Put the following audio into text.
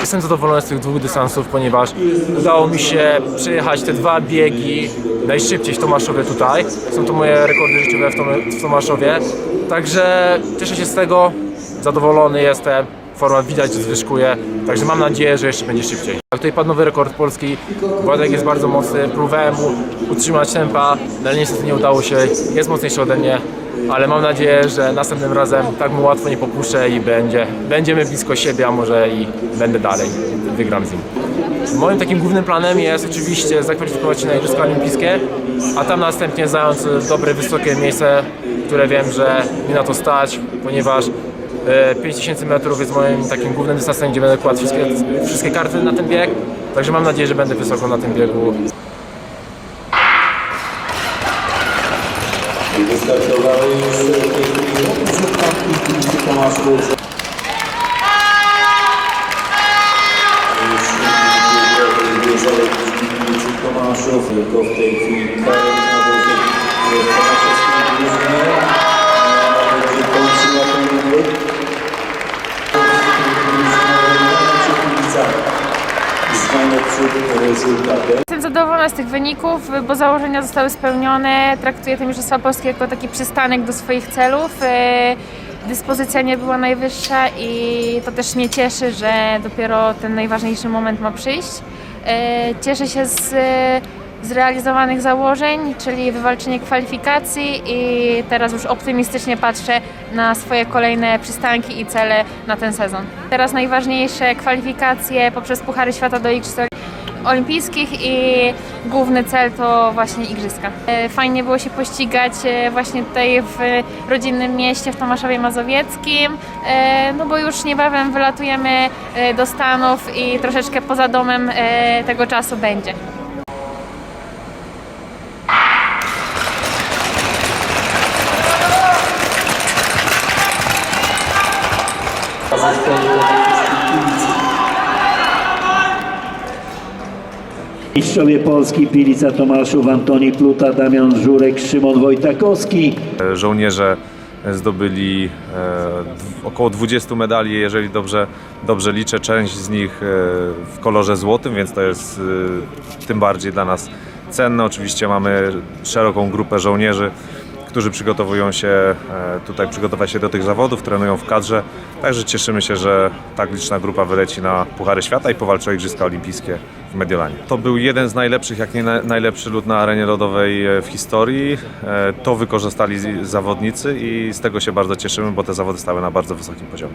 Jestem zadowolony z tych dwóch dystansów, ponieważ udało mi się przejechać te dwa biegi najszybciej w Tomaszowie tutaj. Są to moje rekordy życiowe w, w Tomaszowie. Także cieszę się z tego, zadowolony jestem. Forma widać, że zwyżkuje, także mam nadzieję, że jeszcze będzie szybciej. A Tutaj padł nowy rekord polski, Władek jest bardzo mocny, próbowałem mu utrzymać tempa, ale niestety nie udało się, jest mocniejszy ode mnie, ale mam nadzieję, że następnym razem tak mu łatwo nie popuszczę i będzie, będziemy blisko siebie, a może i będę dalej, wygram z nim. Moim takim głównym planem jest oczywiście zakwalifikować się na Igrzyska Olimpijskie, a tam następnie zająć dobre, wysokie miejsce, które wiem, że mi na to stać, ponieważ 5000 metrów jest moim takim głównym dystansem, gdzie będę kładł wszystkie, wszystkie karty na ten bieg, także mam nadzieję, że będę wysoko na tym biegu. Wystartowały już w tej chwili Tomasz. Tomaszów, tylko w tej rezultatem. Jestem zadowolona z tych wyników, bo założenia zostały spełnione. Traktuję te Mistrzostwa Polskie jako taki przystanek do swoich celów. E, Dyspozycja nie była najwyższa i to też mnie cieszy, że dopiero ten najważniejszy moment ma przyjść. E, Cieszę się z zrealizowanych założeń, czyli wywalczenie kwalifikacji i teraz już optymistycznie patrzę na swoje kolejne przystanki i cele na ten sezon. Teraz najważniejsze kwalifikacje poprzez Puchary Świata do Igrzysk olimpijskich i główny cel to właśnie igrzyska. E, Fajnie było się pościgać e, właśnie tutaj w rodzinnym mieście w Tomaszowie Mazowieckim, e, no bo już niebawem wylatujemy do Stanów i troszeczkę poza domem tego czasu będzie. Mistrzowie Polski Pilica Tomaszów, Antoni Pluta, Damian Żurek, Szymon Wojtakowski. Żołnierze zdobyli e, około 20 medali, jeżeli dobrze, dobrze liczę, część z nich e, w kolorze złotym, więc to jest e, tym bardziej dla nas cenne. Oczywiście mamy szeroką grupę żołnierzy, którzy przygotowują się e, tutaj, przygotować się do tych zawodów, trenują w kadrze. Także cieszymy się, że tak liczna grupa wyleci na Puchary Świata i powalczy o Igrzyska Olimpijskie w Mediolanie. To był jeden z najlepszych, jak nie na- najlepszy lód na arenie lodowej e, w historii. E, To wykorzystali zawodnicy i z tego się bardzo cieszymy, bo te zawody stały na bardzo wysokim poziomie.